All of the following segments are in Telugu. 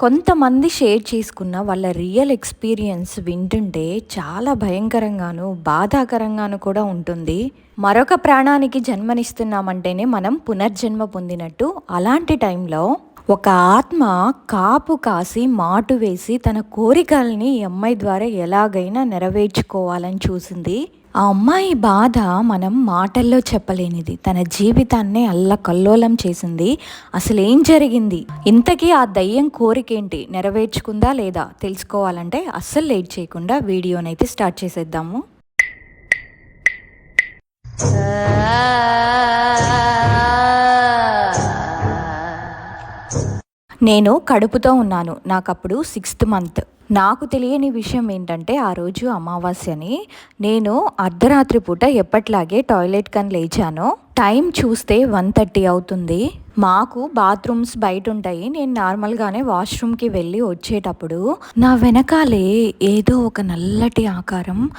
కొంతమంది షేర్ చేసుకున్న వాళ్ళ రియల్ ఎక్స్పీరియన్స్ వింటుంటే చాలా భయంకరంగాను బాధాకరంగాను కూడా ఉంటుంది. మరొక ప్రాణానికి జన్మనిస్తున్నామంటేనే మనం పునర్జన్మ పొందినట్టు అలాంటి టైంలో ఒక ఆత్మ కాపు కాసి మాటు వేసి తన కోరికల్ని ఈ అమ్మాయి ద్వారా ఎలాగైనా నెరవేర్చుకోవాలని చూసింది. ఆ అమ్మాయి బాధ మనం మాటల్లో చెప్పలేనిది. తన జీవితాన్నే అల్లకల్లోలం చేసింది. అసలు ఏం జరిగింది? ఇంతకీ ఆ దయ్యం కోరికేంటి? నెరవేర్చుకుందా లేదా? తెలుసుకోవాలంటే అస్సలు లేట్ చేయకుండా వీడియోనైతే స్టార్ట్ చేసేద్దాము. నేను కడుపుతో ఉన్నాను. నాకు అప్పుడు సిక్స్త్ మంత్. నాకు తెలియని విషయం ఏంటంటే ఆ రోజు అమావాస్యని నేను అర్ధరాత్రి పూట ఎప్పట్లాగే టాయిలెట్ కని లేచాను. టైం చూస్తే వన్ థర్టీ అవుతుంది. మాకు బాత్రూమ్స్ బయట ఉంటాయి నేను నార్మల్గానే వాష్రూమ్కి వెళ్ళి వచ్చేటప్పుడు నా వెనకాలే ఏదో ఒక నల్లటి ఆకారం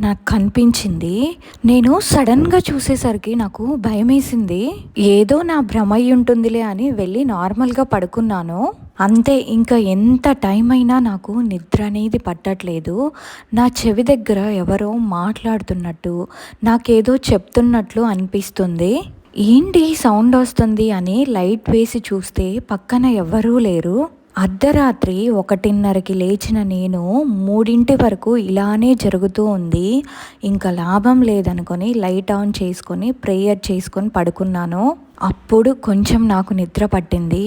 నాకు కనిపించింది. నేను సడన్గా చూసేసరికి నాకు భయమేసింది. ఏదో నా భ్రమ అయి ఉంటుందిలే అని వెళ్ళి నార్మల్గా పడుకున్నాను. అంతే ఇంకా ఎంత టైం అయినా నాకు నిద్ర అనేది పట్టట్లేదు. నా చెవి దగ్గర ఎవరో మాట్లాడుతున్నట్టు నాకేదో చెప్తున్నట్లు అనిపిస్తుంది. ఏంటి సౌండ్ వస్తుంది అని లైట్ వేసి చూస్తే పక్కన ఎవ్వరూ లేరు. అర్ధరాత్రి ఒకటిన్నరకి లేచిన నేను మూడింటి వరకు ఇలానే జరుగుతూ ఉంది. ఇంకా లాభం లేదనుకొని లైట్ ఆన్ చేసుకొని ప్రేయర్ చేసుకొని పడుకున్నాను. అప్పుడు కొంచెం నాకు నిద్ర పట్టింది.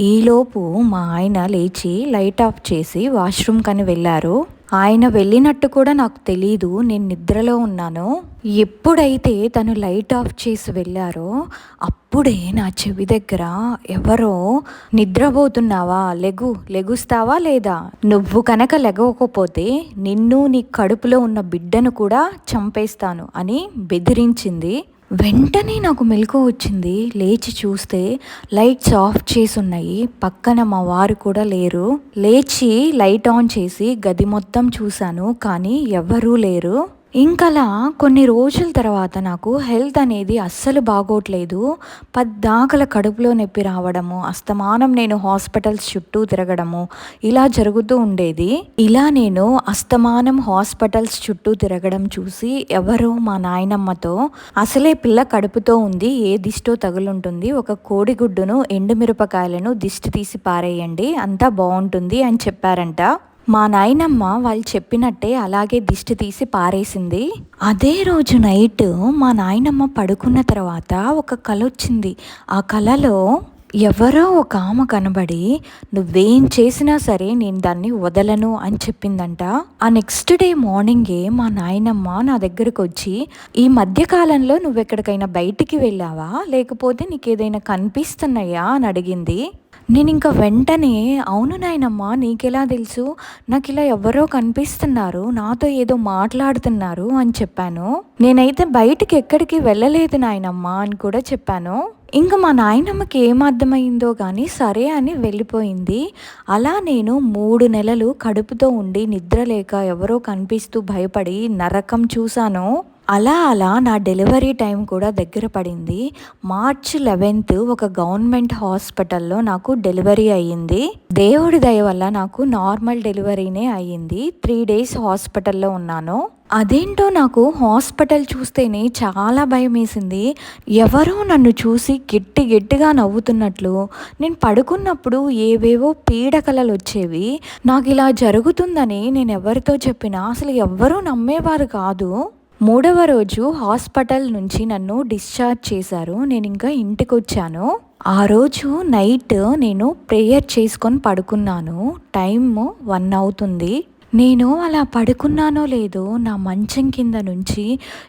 ఈలోపు మా ఆయన లేచి లైట్ ఆఫ్ చేసి వాష్రూమ్ కని వెళ్ళారు. ఆయన వెళ్ళినట్టు కూడా నాకు తెలీదు. నేను నిద్రలో ఉన్నాను. ఎప్పుడైతే తను లైట్ ఆఫ్ చేసి వెళ్ళారో అప్పుడే నా చెవి దగ్గర ఎవరో నిద్రపోతున్నావా? లెగు లెగుస్తావా లేదా? నువ్వు కనుక లెగవకపోతే నిన్ను నీ కడుపులో ఉన్న బిడ్డను కూడా చంపేస్తాను అని బెదిరించింది. వెంటనే నాకు మెలకు వచ్చింది. లేచి చూస్తే లైట్స్ ఆఫ్ చేసి ఉన్నాయి. పక్కన మా వారు కూడా లేరు. లేచి లైట్ ఆన్ చేసి గది మొత్తం చూశాను. కానీ ఎవరూ లేరు. ఇంకలా కొన్ని రోజుల తర్వాత నాకు హెల్త్ అనేది అస్సలు బాగోట్లేదు. పద్దాకల కడుపులో నొప్పి రావడము అస్తమానం నేను హాస్పిటల్స్ చుట్టూ తిరగడము ఇలా జరుగుతూ ఉండేది. ఇలా నేను అస్తమానం హాస్పిటల్స్ చుట్టూ తిరగడం చూసి ఎవరో మా నాయనమ్మతో అసలే పిల్ల కడుపుతో ఉంది ఏ దిష్టో తగులుంటుంది ఒక కోడిగుడ్డును ఎండుమిరపకాయలను దిష్టి తీసి పారేయండి అంతా బాగుంటుంది అని చెప్పారంట. మా నాయనమ్మ వాళ్ళు చెప్పినట్టే అలాగే దిష్టి తీసి పారేసింది. అదే రోజు నైట్ మా నాయనమ్మ పడుకున్న తర్వాత ఒక కళ వచ్చింది. ఆ కలలో ఎవరో ఒక ఆమె కనబడి నువ్వేం చేసినా సరే నేను దాన్ని వదలను అని చెప్పిందంట. ఆ నెక్స్ట్ డే మార్నింగే మా నాయనమ్మ నా దగ్గరకు వచ్చి ఈ మధ్యకాలంలో నువ్వు ఎక్కడికైనా బయటికి వెళ్ళావా? లేకపోతే నీకేదైనా కనిపిస్తున్నాయా? అని అడిగింది. నేను ఇంకా వెంటనే అవును నాయనమ్మా నీకెలా తెలుసు? నాకు ఇలా ఎవరో కనిపిస్తున్నారు నాతో ఏదో మాట్లాడుతున్నారు అని చెప్పాను. నేనైతే బయటికి ఎక్కడికి వెళ్ళలేదు నాయనమ్మా అని కూడా చెప్పాను. ఇంకా మా నాయనమ్మకి ఏం అర్థమైందో కానీ సరే అని వెళ్ళిపోయింది. అలా నేను మూడు నెలలు కడుపుతో ఉండి నిద్ర లేక ఎవరో కనిపిస్తూ భయపడి నరకం చూశాను. అలా అలా నా డెలివరీ టైం కూడా దగ్గర పడింది. మార్చ్ లెవెన్త్ ఒక గవర్నమెంట్ హాస్పిటల్లో నాకు డెలివరీ అయ్యింది. దేవుడి దయ వల్ల నాకు నార్మల్ డెలివరీనే అయ్యింది. త్రీ డేస్ హాస్పిటల్లో ఉన్నాను. అదేంటో నాకు హాస్పిటల్ చూస్తేనే చాలా భయం వేసింది ఎవరో నన్ను చూసి గట్టి గట్టిగా నవ్వుతున్నట్లు నేను పడుకున్నప్పుడు ఏవేవో పీడకలలు వచ్చేవి. నాకు ఇలా జరుగుతుందని నేను ఎవరితో చెప్పినా అసలు ఎవ్వరూ నమ్మేవారు కాదు. మూడవ రోజు హాస్పిటల్ నుంచి నన్ను డిశ్చార్జ్ చేశారు. నేను ఇంకా ఇంటికి వచ్చాను ఆ రోజు నైట్ నేను ప్రేయర్ చేసుకొని పడుకున్నాను. టైం వన్ అవుతుంది. నేను అలా పడుకున్నానో లేదో నా మంచం కింద నుంచి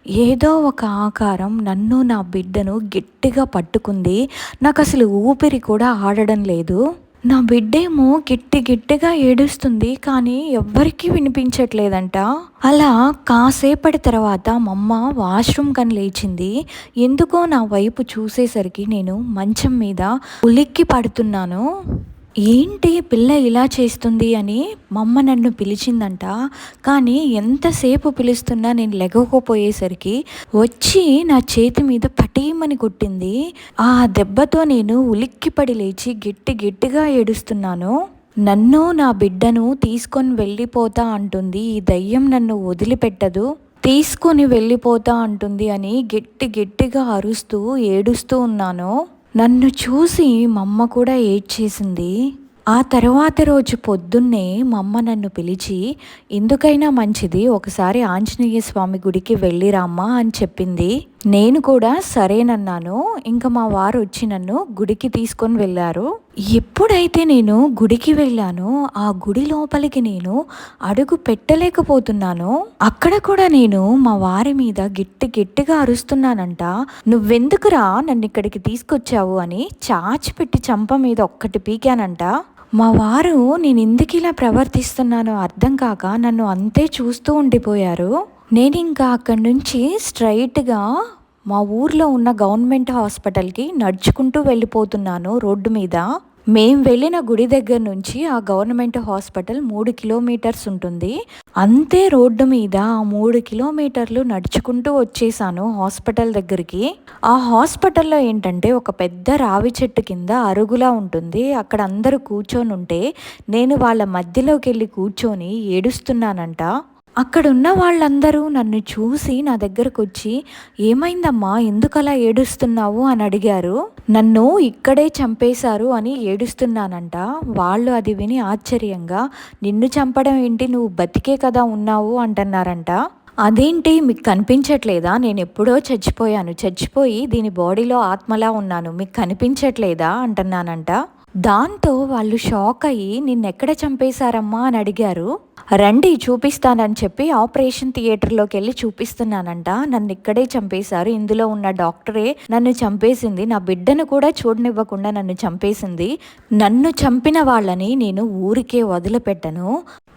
ఏదో ఒక ఆకారం నన్ను నా బిడ్డను గట్టిగా పట్టుకుంది. నాకు అసలు ఊపిరి కూడా ఆడడం లేదు. నా బిడ్డేమో గిట్టి గిట్టిగా ఏడుస్తుంది కానీ ఎవ్వరికీ వినిపించట్లేదంట. అలా కాసేపటి తర్వాత మమ్మ వాష్రూమ్ కని లేచింది. ఎందుకో నా వైపు చూసేసరికి నేను మంచం మీద ఉలిక్కి పడుతున్నాను. ఏంటి పిల్ల ఇలా చేస్తుంది అని మమ్మ నన్ను పిలిచిందంట. కానీ ఎంతసేపు పిలుస్తున్నా నేను లెగకపోయేసరికి వచ్చి నా చేతి మీద పటీమని కొట్టింది. ఆ దెబ్బతో నేను ఉలిక్కిపడి లేచి గట్టి గట్టిగా ఏడుస్తున్నాను. నన్ను నా బిడ్డను తీసుకొని వెళ్ళిపోతా అంటుంది. ఈ దయ్యం నన్ను వదిలిపెట్టదు. తీసుకొని వెళ్ళిపోతా అంటుంది అని గట్టి గట్టిగా అరుస్తూ ఏడుస్తూ ఉన్నాను. నన్ను చూసి మా అమ్మ కూడా ఏడ్చేసింది. ఆ తర్వాత రోజు పొద్దున్నే మా అమ్మ నన్ను పిలిచి ఎందుకైనా మంచిది ఒకసారి ఆంజనేయ స్వామి గుడికి వెళ్ళిరామ్మా అని చెప్పింది. నేను కూడా సరేనన్నాను. ఇంకా మా వారు వచ్చి నన్ను గుడికి తీసుకొని వెళ్ళారు. ఎప్పుడైతే నేను గుడికి వెళ్ళానో ఆ గుడి లోపలికి నేను అడుగు పెట్టలేకపోతున్నాను. అక్కడ కూడా నేను మా వారి మీద గిట్టి గట్టిగా అరుస్తున్నానంట. నువ్వెందుకురా నన్ను ఇక్కడికి తీసుకొచ్చావు అని చాచిపెట్టి చంప మీద ఒక్కటి పీకానంట. మా వారు నేను ఎందుకు ఇలా ప్రవర్తిస్తున్నానో అర్థం కాక నన్ను అంతే చూస్తూ ఉండిపోయారు. నేను ఇంకా అక్కడి నుంచి స్ట్రైట్గా మా ఊర్లో ఉన్న గవర్నమెంట్ హాస్పిటల్కి నడుచుకుంటూ వెళ్ళిపోతున్నాను రోడ్డు మీద. మేం వెళ్ళిన గుడి దగ్గర నుంచి ఆ గవర్నమెంట్ హాస్పిటల్ మూడు కిలోమీటర్స్ ఉంటుంది. అంతే రోడ్డు మీద ఆ మూడు కిలోమీటర్లు నడుచుకుంటూ వచ్చేసాను హాస్పిటల్ దగ్గరికి. ఆ హాస్పిటల్లో ఏంటంటే ఒక పెద్ద రావి చెట్టు కింద అరుగులా ఉంటుంది. అక్కడ అందరూ కూర్చొని ఉంటే నేను వాళ్ళ మధ్యలోకి వెళ్ళి కూర్చొని ఏడుస్తున్నానంట. అక్కడున్న వాళ్ళందరూ నన్ను చూసి నా దగ్గరకు వచ్చి ఏమైందమ్మా? ఎందుకలా ఏడుస్తున్నావు? అని అడిగారు. నన్ను ఇక్కడే చంపేశారు అని ఏడుస్తున్నానంట. వాళ్ళు అది విని ఆశ్చర్యంగా నిన్ను చంపడం ఏంటి? నువ్వు బతికే కదా ఉన్నావు అంటున్నారంట. అదేంటి? మీకు కనిపించట్లేదా? నేను ఎప్పుడో చచ్చిపోయాను. చచ్చిపోయి దీని బాడీలో ఆత్మలా ఉన్నాను. మీకు కనిపించట్లేదా? అంటున్నానంట. దాంతో వాళ్ళు షాక్ అయ్యి నిన్నెక్కడ చంపేశారమ్మా? అని అడిగారు. రండి చూపిస్తానని చెప్పి ఆపరేషన్ థియేటర్లోకి వెళ్ళి చూపిస్తున్నానంట. నన్ను ఇక్కడే చంపేశారు. ఇందులో ఉన్న డాక్టరే నన్ను చంపేసింది. నా బిడ్డను కూడా చూడనివ్వకుండా నన్ను చంపేసింది. నన్ను చంపిన వాళ్ళని నేను ఊరికే వదిలిపెట్టను.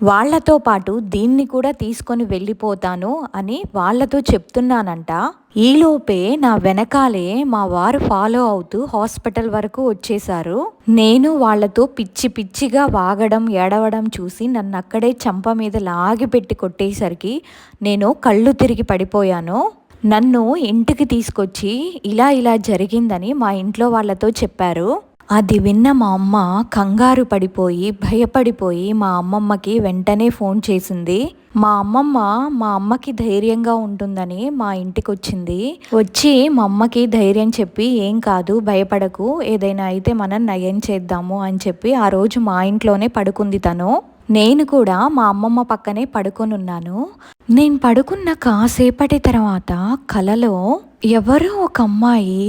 వాళ్ళతో పాటు దీన్ని కూడా తీసుకొని వెళ్ళిపోతాను అని వాళ్ళతో చెప్తున్నానంట. ఈలోపే నా వెనకాలే మా వారు ఫాలో అవుతూ హాస్పిటల్ వరకు వచ్చేశారు. నేను వాళ్ళతో పిచ్చి పిచ్చిగా వాగడం ఏడవడం చూసి నన్ను అక్కడే చంప మీద లాగి పెట్టి కొట్టేసరికి నేను కళ్ళు తిరిగి పడిపోయాను. నన్ను ఇంటికి తీసుకొచ్చి ఇలా ఇలా జరిగిందని మా ఇంట్లో వాళ్ళతో చెప్పారు. అది విన్న మా అమ్మ కంగారు పడిపోయి భయపడిపోయి మా అమ్మమ్మకి వెంటనే ఫోన్ చేసింది. మా అమ్మమ్మ మా అమ్మకి ధైర్యంగా ఉంటుందని మా ఇంటికి వచ్చింది వచ్చి మా అమ్మకి ధైర్యం చెప్పి ఏం కాదు భయపడకు ఏదైనా అయితే మనం నయం చేద్దాము అని చెప్పి ఆ రోజు మా ఇంట్లోనే పడుకుంది తను. నేను కూడా మా అమ్మమ్మ పక్కనే పడుకొని ఉన్నాను నేను పడుకున్న కాసేపటి తర్వాత కలలో ఎవరో ఒక అమ్మాయి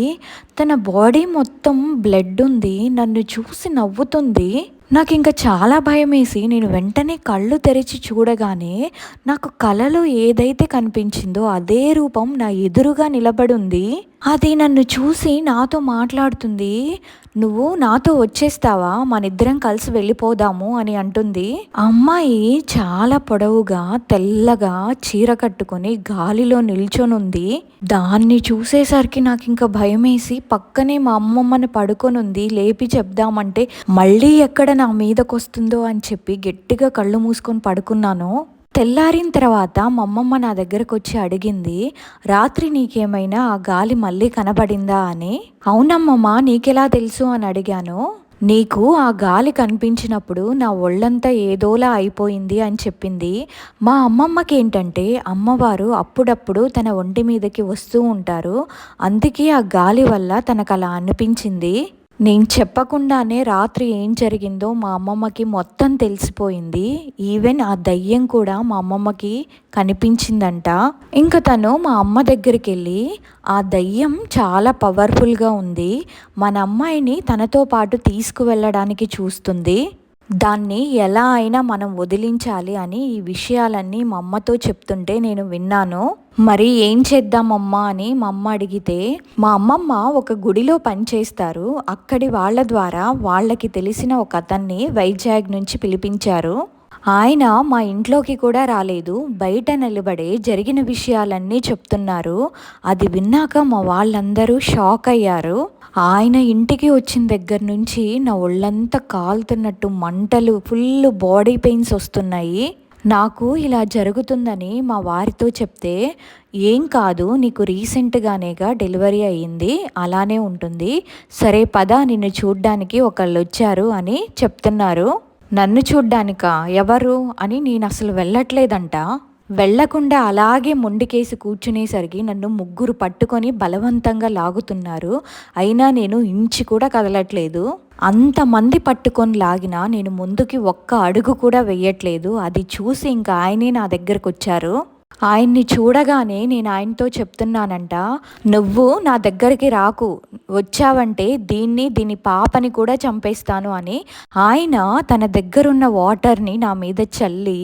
తన బాడీ మొత్తం బ్లడ్ ఉంది నన్ను చూసి నవ్వుతుంది. నాకు ఇంకా చాలా భయం వేసి నేను వెంటనే కళ్ళు తెరిచి చూడగానే నాకు కలలో ఏదైతే కనిపించిందో అదే రూపం నా ఎదురుగా నిలబడుంది. అది నన్ను చూసి నాతో మాట్లాడుతుంది. నువ్వు నాతో వచ్చేస్తావా? మనిద్దరం కలిసి వెళ్ళిపోదాము అని అంటుంది. అమ్మాయి చాలా పొడవుగా తెల్లగా చీర కట్టుకొని గాలిలో నిల్చొనుంది. దాన్ని చూసేసరికి నాకు ఇంకా భయమేసి పక్కనే మా అమ్మమ్మని పడుకొని ఉంది లేపి చెప్దామంటే మళ్ళీ ఎక్కడ నా మీదకొస్తుందో అని చెప్పి గట్టిగా కళ్ళు మూసుకొని పడుకున్నాను. తెల్లారిన తర్వాత మా అమ్మమ్మ నా దగ్గరకు వచ్చి అడిగింది రాత్రి నీకేమైనా ఆ గాలి మళ్ళీ కనబడిందా? అని. అవునమ్మమ్మ నీకెలా తెలుసు? అని అడిగాను. నీకు ఆ గాలి కనిపించినప్పుడు నా ఒళ్ళంతా ఏదోలా అయిపోయింది అని చెప్పింది. మా అమ్మమ్మకి ఏంటంటే అమ్మవారు అప్పుడప్పుడు తన ఒంటి మీదకి వస్తూ ఉంటారు. అందుకే ఆ గాలి వల్ల తనకు అలా అనిపించింది. నేను చెప్పకుండానే రాత్రి ఏం జరిగిందో మా అమ్మమ్మకి మొత్తం తెలిసిపోయింది. ఈవెన్ ఆ దయ్యం కూడా మా అమ్మమ్మకి కనిపించిందంట. ఇంకా తను మా అమ్మ దగ్గరికి వెళ్ళి ఆ దయ్యం చాలా పవర్ఫుల్గా ఉంది. మన అమ్మాయిని తనతో పాటు తీసుకువెళ్ళడానికి చూస్తుంది. దాన్ని ఎలా అయినా మనం వదిలించాలి అని ఈ విషయాలన్నీ మా అమ్మతో చెప్తుంటే నేను విన్నాను. మరి ఏం చేద్దామమ్మా అని మా అమ్మ అడిగితే మా అమ్మమ్మ ఒక గుడిలో పనిచేస్తారు అక్కడి వాళ్ళ ద్వారా వాళ్ళకి తెలిసిన ఒక అతన్ని వైజాగ్ నుంచి పిలిపించారు. ఆయన మా ఇంట్లోకి కూడా రాలేదు. బయట నిలబడే జరిగిన విషయాలన్నీ చెప్తున్నారు. అది విన్నాక మా వాళ్ళందరూ షాక్ అయ్యారు. ఆయన ఇంటికి వచ్చిన దగ్గర నుంచి నా ఒళ్ళంతా కాలుతున్నట్టు మంటలు ఫుల్ బాడీ పెయిన్స్ వస్తున్నాయి. నాకు ఇలా జరుగుతుందని మా వారితో చెప్తే ఏం కాదు నీకు రీసెంట్గానేగా డెలివరీ అయ్యింది అలానే ఉంటుంది. సరే పద నిన్ను చూడ్డానికి ఒకళ్ళు వచ్చారు అని చెప్తున్నారు. నన్ను చూడ్డానికా? ఎవరు? అని నేను అసలు వెళ్ళట్లేదంట. వెళ్ళకుండా అలాగే మొండికేసి కూర్చునేసరికి నన్ను ముగ్గురు పట్టుకొని బలవంతంగా లాగుతున్నారు. అయినా నేను ఇంచి కూడా కదలట్లేదు. అంతమంది పట్టుకొని లాగినా నేను ముందుకి ఒక్క అడుగు కూడా వెయ్యట్లేదు అది చూసి ఇంకా ఆయనే నా దగ్గరకు వచ్చారు ఆయన్ని చూడగానే నేను ఆయనతో చెప్తున్నానంట నువ్వు నా దగ్గరికి రాకు. వచ్చావంటే దీన్ని దీని పాపని కూడా చంపేస్తాను అని ఆయన తన దగ్గరున్న వాటర్ని నా మీద చల్లి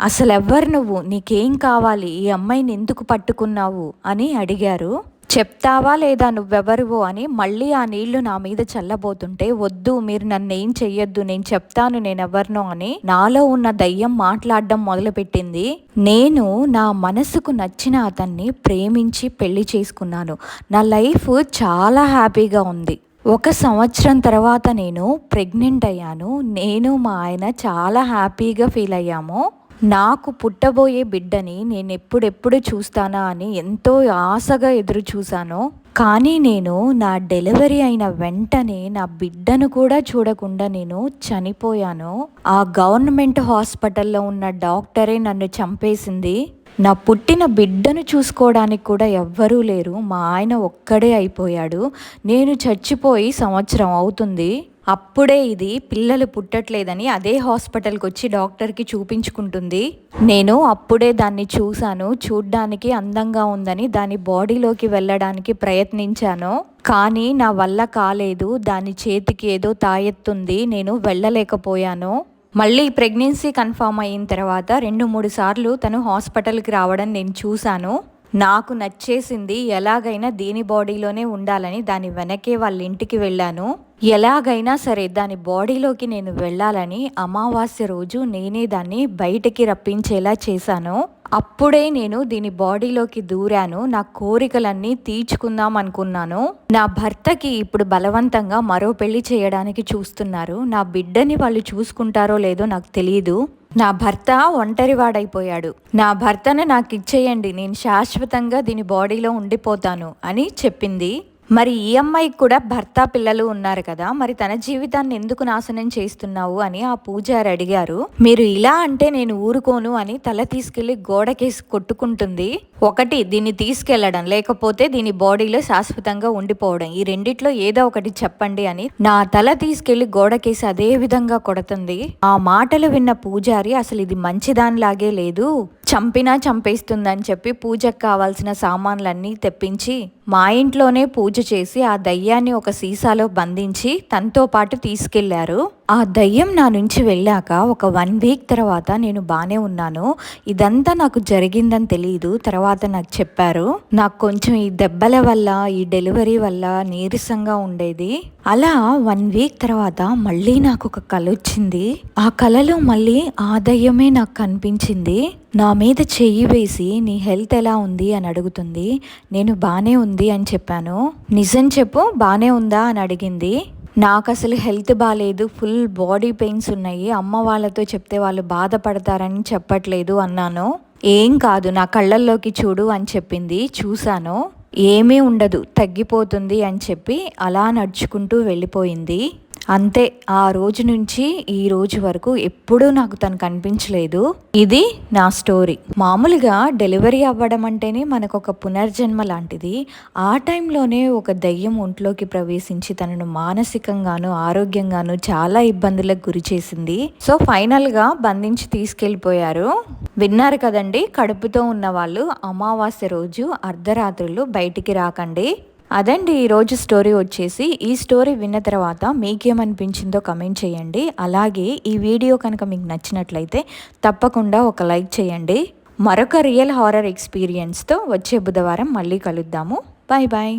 అసలు ఎవ్వరు నువ్వు? నీకేం కావాలి? ఈ అమ్మాయిని ఎందుకు పట్టుకున్నావు? అని అడిగారు. చెప్తావా లేదా నువ్వెవరువో అని మళ్ళీ ఆ నీళ్ళు నా మీద చల్లబోతుంటే వద్దు మీరు నన్ను ఏం చెయ్యొద్దు నేను చెప్తాను నేనెవరినో అని నాలో ఉన్న దయ్యం మాట్లాడడం మొదలుపెట్టింది. నేను నా మనసుకు నచ్చిన అతన్ని ప్రేమించి పెళ్ళి చేసుకున్నాను. నా లైఫ్ చాలా హ్యాపీగా ఉంది. ఒక సంవత్సరం తర్వాత నేను ప్రెగ్నెంట్ అయ్యాను. నేను మా ఆయన చాలా హ్యాపీగా ఫీల్ అయ్యాము. నాకు పుట్టబోయే బిడ్డని నేను ఎప్పుడెప్పుడు చూస్తానా అని ఎంతో ఆశగా ఎదురు చూశాను. కానీ నేను నా డెలివరీ అయిన వెంటనే నా బిడ్డను కూడా చూడకుండా నేను చనిపోయాను. ఆ గవర్నమెంట్ హాస్పిటల్లో ఉన్న డాక్టరే నన్ను చంపేసింది. నా పుట్టిన బిడ్డను చూసుకోవడానికి కూడా ఎవ్వరూ లేరు. మా ఆయన ఒక్కడే అయిపోయాడు. నేను చచ్చిపోయి సంవత్సరం అవుతుంది. అప్పుడే ఇది పిల్లలు పుట్టట్లేదని అదే హాస్పిటల్కి వచ్చి డాక్టర్కి చూపించుకుంటుంది. నేను అప్పుడే దాన్ని చూశాను. చూడ్డానికి అందంగా ఉందని దాని బాడీలోకి వెళ్ళడానికి ప్రయత్నించాను. కానీ నా వల్ల కాలేదు. దాని చేతికి ఏదో తాయెత్తుంది. నేను వెళ్ళలేకపోయాను. మళ్ళీ ప్రెగ్నెన్సీ కన్ఫామ్ అయిన తర్వాత రెండు మూడు సార్లు తను హాస్పిటల్కి రావడం నేను చూశాను. నాకు నచ్చేసింది ఎలాగైనా దీని బాడీలోనే ఉండాలని దాని వెనకే వాళ్ళ ఇంటికి వెళ్ళాను. ఎలాగైనా సరే దాని బాడీలోకి నేను వెళ్ళాలని అమావాస్య రోజు నేనే దాన్ని బయటికి రప్పించేలా చేశాను. అప్పుడే నేను దీని బాడీలోకి దూరాను. నా కోరికలన్నీ తీర్చుకుందాం అనుకున్నాను. నా భర్తకి ఇప్పుడు బలవంతంగా మరో పెళ్ళి చేయడానికి చూస్తున్నారు. నా బిడ్డని వాళ్ళు చూసుకుంటారో లేదో నాకు తెలియదు నా భర్త ఒంటరివాడైపోయాడు. నా భర్తను నాకు ఇచ్చేయండి నేను శాశ్వతంగా దీని బాడీలో ఉండిపోతాను అని చెప్పింది. మరి ఈ అమ్మాయికి కూడా భర్త పిల్లలు ఉన్నారు కదా మరి తన జీవితాన్ని ఎందుకు నాశనం చేస్తున్నావు అని ఆ పూజారి అడిగారు. మీరు ఇలా అంటే నేను ఊరుకోను అని తల తీసుకెళ్ళి గోడకేసి కొట్టుకుంటుంది. ఒకటి దీన్ని తీసుకెళ్ళడం లేకపోతే దీని బాడీలో శాశ్వతంగా ఉండిపోవడం ఈ రెండిట్లో ఏదో ఒకటి చెప్పండి అని నా తల తీసుకెళ్ళి గోడకేసి అదే విధంగా కొడుతుంది. ఆ మాటలు విన్న పూజారి అసలు ఇది మంచిదానిలాగే లేదు చంపినా చంపేస్తుందని చెప్పి పూజకు కావాల్సిన సామాన్లన్నీ తెప్పించి మా ఇంట్లోనే పూజ చేసి ఆ దయ్యాన్ని ఒక సీసాలో బంధించి తనతో పాటు తీసుకెళ్ళారు. ఆ దయ్యం నా నుంచి వెళ్ళాక ఒక వన్ వీక్ తర్వాత నేను బాగానే ఉన్నాను. ఇదంతా నాకు జరిగిందని తెలియదు తర్వాత తర్వాత నాకు చెప్పారు నాకు కొంచెం ఈ దెబ్బల వల్ల ఈ డెలివరీ వల్ల నీరసంగా ఉండేది. అలా వన్ వీక్ తర్వాత మళ్ళీ నాకు ఒక కళ వచ్చింది. ఆ కళలో మళ్ళీ ఆ దయ్యమే నాకు కనిపించింది. నా మీద చెయ్యి వేసి నీ హెల్త్ ఎలా ఉంది? అని అడుగుతుంది. నేను బాగానే ఉంది అని చెప్పాను. నిజం చెప్పు బాగానే ఉందా? అని అడిగింది. నాకు అసలు హెల్త్ బాగాలేదు ఫుల్ బాడీ పెయిన్స్ ఉన్నాయి. అమ్మ వాళ్ళతో చెప్తే వాళ్ళు బాధపడతారని చెప్పట్లేదు అన్నాను. ఏం కాదు నా కళ్ళల్లోకి చూడు అని చెప్పింది. చూశాను. ఏమీ ఉండదు తగ్గిపోతుంది అని చెప్పి అలా నడుచుకుంటూ వెళ్ళిపోయింది. అంతే ఆ రోజు నుంచి ఈ రోజు వరకు ఎప్పుడూ నాకు తను కనిపించలేదు. ఇది నా స్టోరీ. మామూలుగా డెలివరీ అవ్వడం అంటేనే మనకు ఒక పునర్జన్మ లాంటిది. ఆ టైంలోనే ఒక దయ్యం ఒంట్లోకి ప్రవేశించి తనను మానసికంగాను ఆరోగ్యంగాను చాలా ఇబ్బందులకు గురి చేసింది. సో ఫైనల్గా బంధించి తీసుకెళ్ళిపోయారు. విన్నారు కదండి కడుపుతో ఉన్న వాళ్ళు అమావాస్య రోజు అర్ధరాత్రులు బయటికి రాకండి. అదండి ఈరోజు స్టోరీ వచ్చేసి ఈ స్టోరీ విన్న తర్వాత మీకేమనిపించిందో కమెంట్ చేయండి. అలాగే ఈ వీడియో కనుక మీకు నచ్చినట్లయితే తప్పకుండా ఒక లైక్ చేయండి. మరొక రియల్ హారర్ ఎక్స్పీరియన్స్తో వచ్చే బుధవారం మళ్ళీ కలుద్దాము. Bye bye